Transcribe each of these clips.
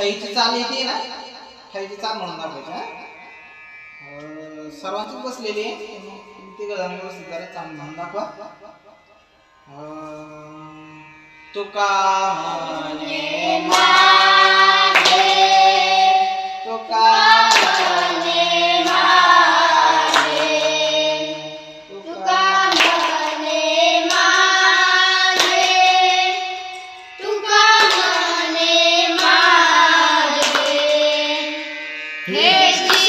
थाईची चाल येते ना? थाईची चाल म्हणून दाखवायची सर्वांची बसलेली ते तुम्ही व्यवस्थित जरा चांग म्हणून दाखवा. तुका হে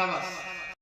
সাবাস